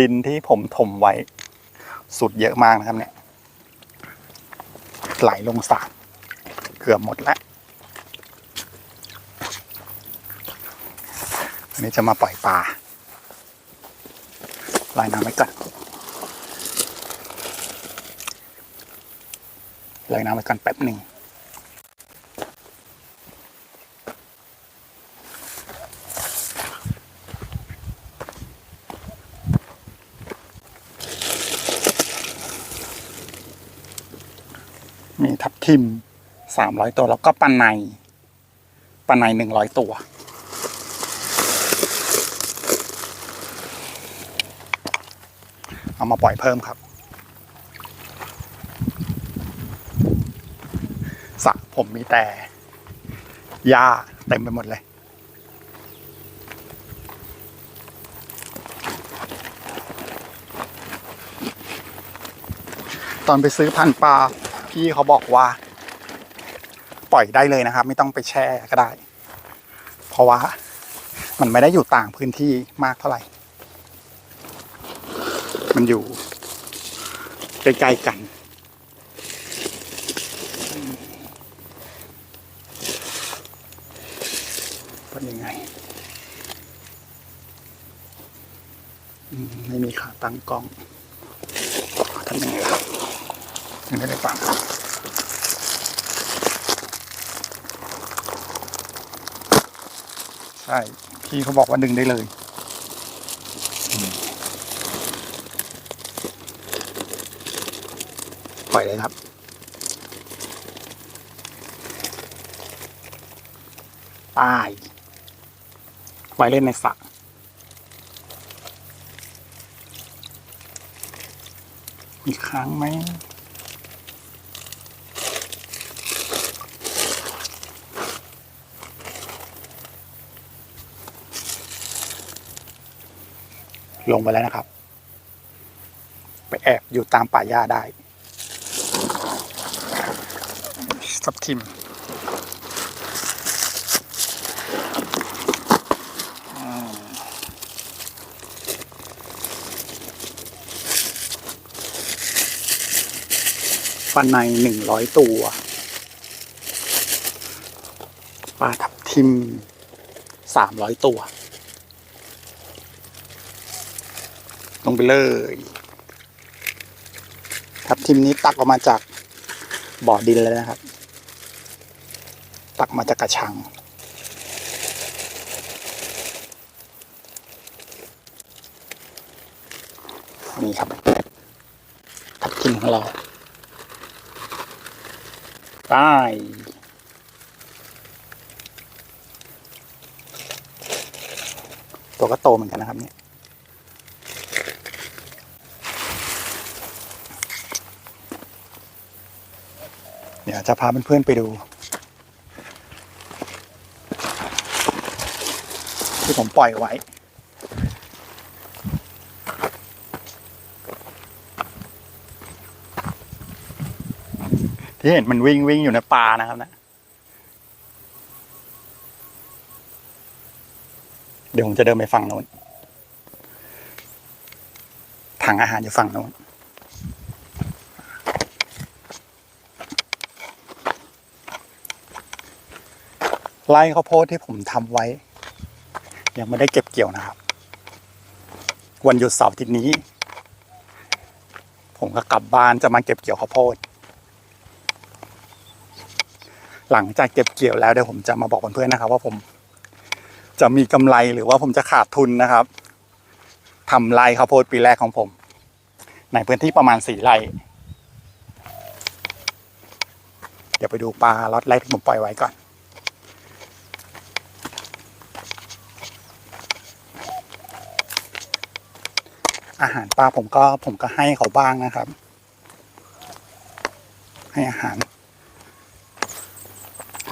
ดินที่ผมถมไว้ สุดเยอะมากนะครับเนี่ย ไหลลงสระเกือบหมดแล้วอันนี้จะมาปล่อยปลาลอยน้ำไว้ก่อนลอยน้ำไว้ก่อนแป๊บหนึ่ง มีทับทิมสามร้อยตัวแล้วก็ปันในปันในหนึ่งร้อยตัว เอามาปล่อยเพิ่มครับสระผมมีแต่หญ้าเต็มไปหมดเลยตอนไปซื้อพันปลา พี่เขาบอกว่า ปล่อยได้เลยนะครับ ไม่ต้องไปแช่ก็ได้ เพราะว่ามันไม่ได้อยู่ต่างพื้นที่มากเท่าไหร่ มันอยู่ใกล้ๆกัน เป็นยังไง ไม่มีขาตั้งกล้องทำยังไงล่ะยังไม่ได้ฟัง ใช่พี่เขาบอกว่าดึงได้เลยปล่อยเลยครับ ตาย ไว้เล่นในสระมีค้างไหม ลงไปแล้วนะครับ ไปแอบอยู่ตามป่าหญ้าได้สับทิมอืมปลาในหนึ่งร้อยตัวปลาทับทิมสามร้อยตัว ลงไปเลยทับทิมนี้ตักออกมาจากบ่อดินเลยนะครับ ตักมาจากกระชัง นี่ครับทับทิมของเราไปตัวก็โตเหมือนกันนะครับเนี่ย เดี๋ยว จะพาเพื่อนๆไปดู ที่ผมปล่อยไว้ ที่เห็นมันวิ่งวิ่งอยู่ในป่านะครับนะเดี๋ยวผมจะเดินไปฝั่งโน้นถังอาหารอยู่ฝั่งโน้น ไร่ข้าวโพดที่ผมทำไว้ ยังไม่ได้เก็บเกี่ยวนะครับ วันหยุดเสาร์อาทิตย์นี้ ผมก็กลับบ้านจะมาเก็บเกี่ยวข้าวโพด หลังจากเก็บเกี่ยวแล้วเดี๋ยวผมจะมาบอกเพื่อนๆนะครับ ว่าผมจะมีกำไรหรือว่าผมจะขาดทุนนะครับทำไร่ข้าวโพดปีแรกของผม ในพื้นที่ประมาณสี่ไร่เดี๋ยวไปดูปลาล็อตแรกที่ผมปล่อยไว้ก่อน อาหารปลาผมก็ผมก็ให้เขาบ้างนะครับ ให้อาหาร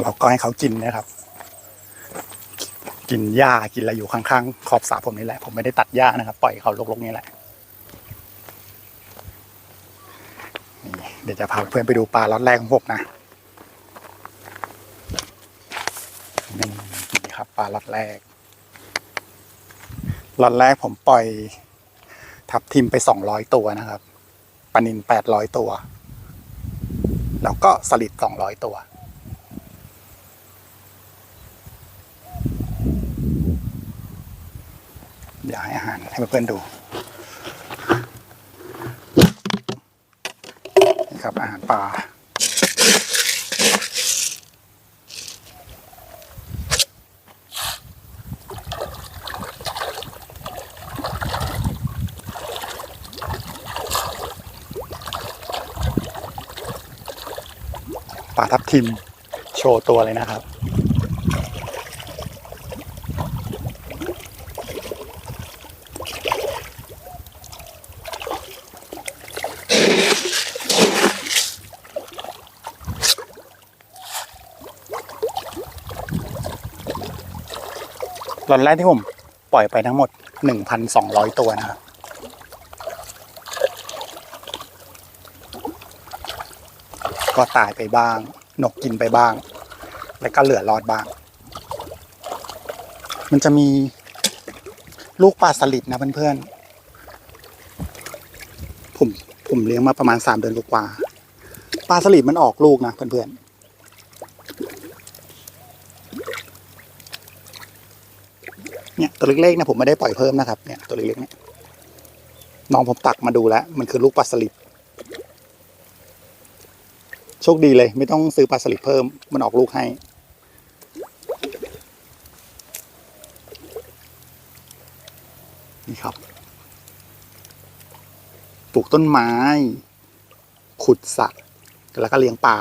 เราก็ให้เขากินนะครับ กินหญ้ากินอะไรอยู่ข้างๆขอบสระผมนี่แหละ ผมไม่ได้ตัดหญ้านะครับ ปล่อยเขาลกๆนี่แหละนี่เดี๋ยวจะพาเพื่อนไปดูปลาล็อตแรกของผมนะนี่นี่ครับปลาล็อตแรกล็อตแรกผมปล่อย ททับทิมไปสองร้อยตัวนะครับปนินแปดร้อยตัว แล้วก็สลิดสองร้อยตัว เดี๋ยวให้อาหารให้เพื่อนๆดูนี่ครับอาหารปลา ปลาทับทิมโชว์ตัวเลยนะครับตอนแรกที่ผมปล่อยไปทั้งหมด 1,200 ตัวนะครับ ก็ตายไปบ้าง นกกินไปบ้าง แล้วก็เหลือรอดบ้าง มันจะมีลูกปลาสลิดนะเพื่อนๆ ผมผมเลี้ยงมาประมาณสามเดือนกว่าปลาสลิดมันออกลูกนะเพื่อนๆเนี่ยตัวเล็กๆนะผมไม่ได้ปล่อยเพิ่มนะครับเนี่ยตัวเล็กๆเนี่ยน้องผมตักมาดูแล้ว มันคือลูกปลาสลิด โชคดีเลย ไม่ต้องซื้อปลาสลิดเพิ่มมันออกลูกให้ นี่ครับปลูกต้นไม้ ขุดสระแล้วก็เลี้ยงปลา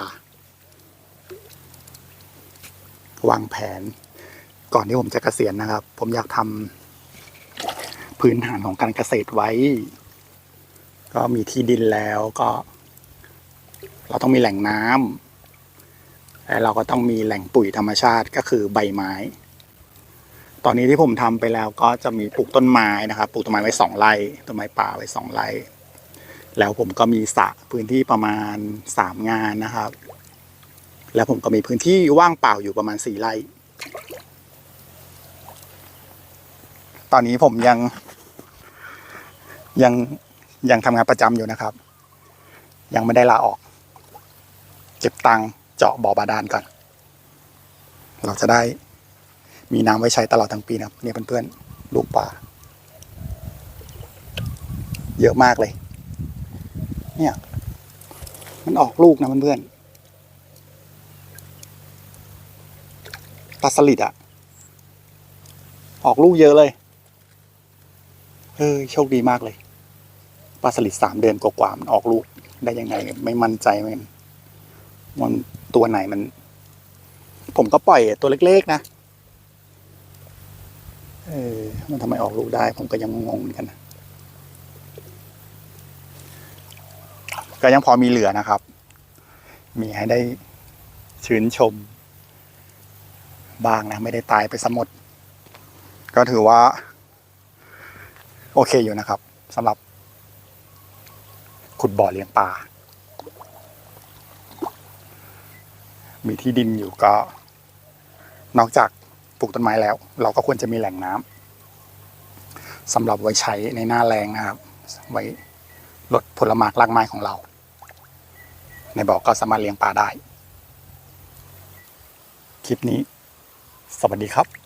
วางแผน ก่อนที่ผมจะเกษียณนะครับ ผมอยากทำพื้นฐานของการเกษตรไว้ ก็มีที่ดินแล้วก็ เราต้องมีแหล่งน้ำและเราก็ต้องมีแหล่งปุ๋ยธรรมชาติก็คือใบไม้ ตอนนี้ที่ผมทำไปแล้วก็จะมีปลูกต้นไม้นะครับ ปลูกต้นไม้ไว้สองไร่ต้นไม้ป่าไว้สองไร่แล้วผมก็มีสระพื้นที่ประมาณสามงานนะครับ แล้วผมก็มีพื้นที่ว่างเปล่าอยู่ประมาณสี่ไร่ตอนนี้ผมยังยังยังทำงานประจำอยู่นะครับ ยังไม่ได้ลาออก เก็บตังค์เจาะบ่อบาดาลก่อน เราจะได้มีน้ำไว้ใช้ตลอดทั้งปีนะครับเนี่ยเพื่อนๆลูกปลาเยอะมากเลย เนี่ย มันออกลูกนะเพื่อนๆปลาสลิดอะออกลูกเยอะเลยเออโชคดีมากเลยปลาสลิดสามเดือนกว่าๆมันออกลูกได้ยังไง ไม่มั่นใจเหมือนกัน มันตัวไหนมัน ผมก็ปล่อยตัวเล็กๆนะเออมันทำไมออกลูกได้ ผมก็ยังงงเหมือนกันนะก็ยังพอมีเหลือนะครับ มีให้ได้ชื่นชม บ้างนะ ไม่ได้ตายไปสมด ก็ถือว่า โอเคอยู่นะครับสำหรับขุดบ่อเลี้ยงปลา มีที่ดินอยู่ก็ นอกจากปลูกต้นไม้แล้ว เราก็ควรจะมีแหล่งน้ำสำหรับไว้ใช้ในหน้าแรงนะครับ ไว้ลดผลหมากรากไม้ของเรา ในบ่อก็สามารถเลี้ยงปลาได้ คลิปนี้ สวัสดีครับ